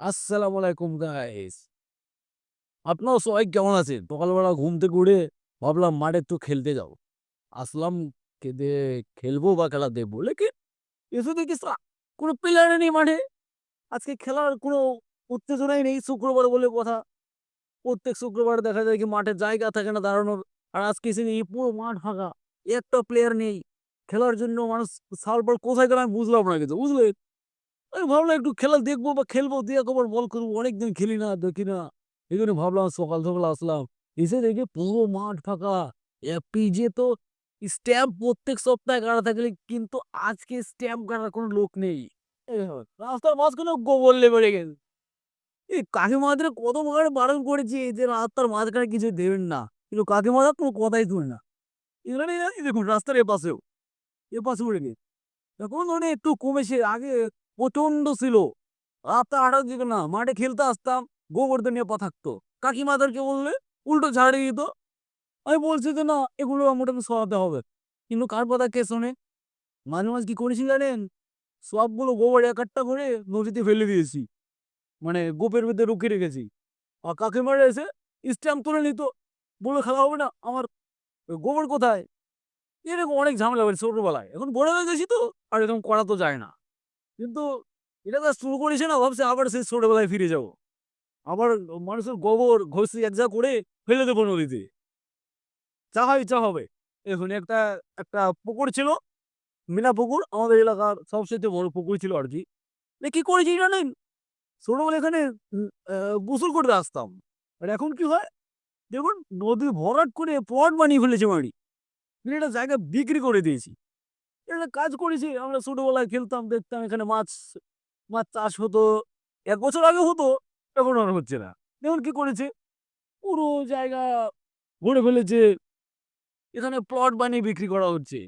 আসসালামু আলাইকুম গাইস আপনারা সবাই কেমন আছেন? সকালবেলা ঘুম থেকে ভাবলাম মাঠে একটু খেলতে যাব। আসলাম কেঁদে খেলব বা খেলা দেখব। লেকিন এসে দেখি কোনো প্লেয়ার নেই মাঠে। আজকে খেলার কোনো উত্তেজনাই নেই শুক্রবার বলে কথা। প্রত্যেক শুক্রবার দেখা যায় কি মাঠে জায়গা থাকে না দাঁড়ানোর। আর আজকে এসে দেখি পুরো মাঠ ফাঁকা, একটা প্লেয়ার নেই। খেলার জন্য মানুষ সালবার কোথায় গেলে আমি বুঝলাম না কিছু বুঝলে আমি ভাবলাম একটু খেলা দেখব বা খেলব, দিয়ে একবার বল করব। অনেকদিন খেলি না, দেখি না। এই জন্য ভাবলাম সকাল সকাল আসলাম। এসে দেখি পুরো মাঠ ফাঁকা। পিজে তো স্ট্যাম্প প্রত্যেক সপ্তাহে কাটা থাকলে কিন্তু আজকে স্ট্যাম্প কাটার কোনো লোক নেই। রাস্তার মাঝখানে গোবর লেবে গেছে। এই কাকিমাদের কত প্রকার বারণ করেছি যে রাস্তার মাঝখানে কিছু দেবেন না। কিন্তু কাকিমারা কোনো কথাই শুনে না। এখানে দেখুন, রাস্তার এপাশেও। এপাশে উঠে গেছে। এখন মানে একটু কমেছে। আগে প্রচণ্ড ছিল। রাতটা আটার দিকে না, মাঠে খেলতে আসতাম গোবর্ধন নিয়ে পা থাকতো। কাকিমাদেরকে বললে, উল্টো ঝাড়ে দিত। আমি বলছি যে, না, এগুলো মোটামুটি সরাতে হবে। কিন্তু কার কথা কে শোনে? মাঝে মাঝে কি করেছি জানেন? সবগুলো গোবর এক একটা করে নদীতে ফেলে দিয়েছি। মানে গোপের ভিতরে রুখে রেখেছি। আর কাকিমারা এসে স্ট্যাম্প তুলে নিত। বলে খেলা হবে না, আমার গোবর কোথায়? এরকম অনেক ঝামেলা হয়েছে ছোটবেলায়। এখন বড় হয়ে গেছি তো, আর এরকম করা তো যায় না। কিন্তু এটা তো শুরু করেছে না, ভাবছে আবার সেই ছোটবেলায় ফিরে যাব। আবার মানুষের গোবর, ঘষি, এক যা করে ফেলে দেবো নদীতে। যা হয় ইচ্ছা হবে। এখন একটা একটা পুকুর ছিল, মিনা পুকুর। আমাদের এলাকার সবচেয়ে বড় পুকুর ছিল আর কি। কি করেছি জানেন ছোটবেলা এখানে গোসল করতে আসতাম। আর এখন কি হয়? দেখুন, নদী ভরাট করে পট বানিয়ে ফেলেছে বাড়ি। এটা জায়গা বিক্রি করে দিয়েছি। এটা কাজ করেছি, আমরা ছোটবেলায় খেলতাম, দেখতাম এখানে মাছ মাছ চাষ হতো। এক বছর আগে হতো, এখন আর হচ্ছে না। দেখুন কি করেছে? পুরো জায়গা ভরে ফেলেছে। এখানে প্লট বানিয়ে বিক্রি করা হচ্ছে।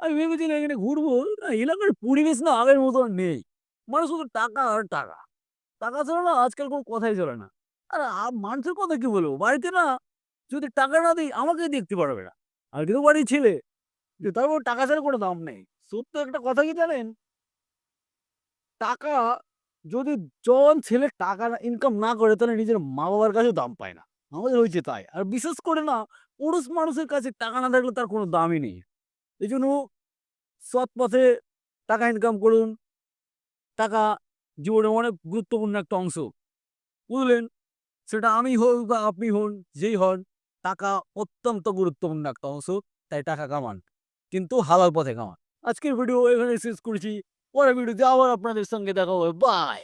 আমি ভেবেছিলাম এখানে ঘুরবো। না, এলাকার পরিবেশ না আগের মতো নেই। মানুষ শুধু টাকা আর টাকা। টাকা ছাড়া না আজকাল কোনো কথাই চলে না। আর মানুষের কথা কি বলব? বাড়িতে না যদি টাকা না দিই আমাকে দেখতে পারবে না। আর কিন্তু বাড়ির ছেলে যে তারপর টাকা ছাড়া কোনো দাম নেই। সত্য একটা কথা কি জানেন? টাকা যদি জন ছেলে টাকা ইনকাম না করে, তাহলে নিজের মা বাবার কাছেও দাম পায় না। আমাদের হয়েছে তাই। আর বিশেষ করে না, পুরুষ মানুষের কাছে টাকা না থাকলে তার কোনো দামই নেই। এই জন্য সৎ পথে টাকা ইনকাম করুন। টাকা জীবনে অনেক গুরুত্বপূর্ণ একটা অংশ। বুঝলেন? সেটা আমি হোক বা আপনি হন, যেই হন, টাকা অত্যন্ত গুরুত্বপূর্ণ একটা অংশ। তাই টাকা কামান। কিন্তু হালাল পথে খাওয়া আজকের ভিডিও এখানে শেষ করেছি। পরের ভিডিওতে আবার আপনাদের সঙ্গে দেখা হবে। বাই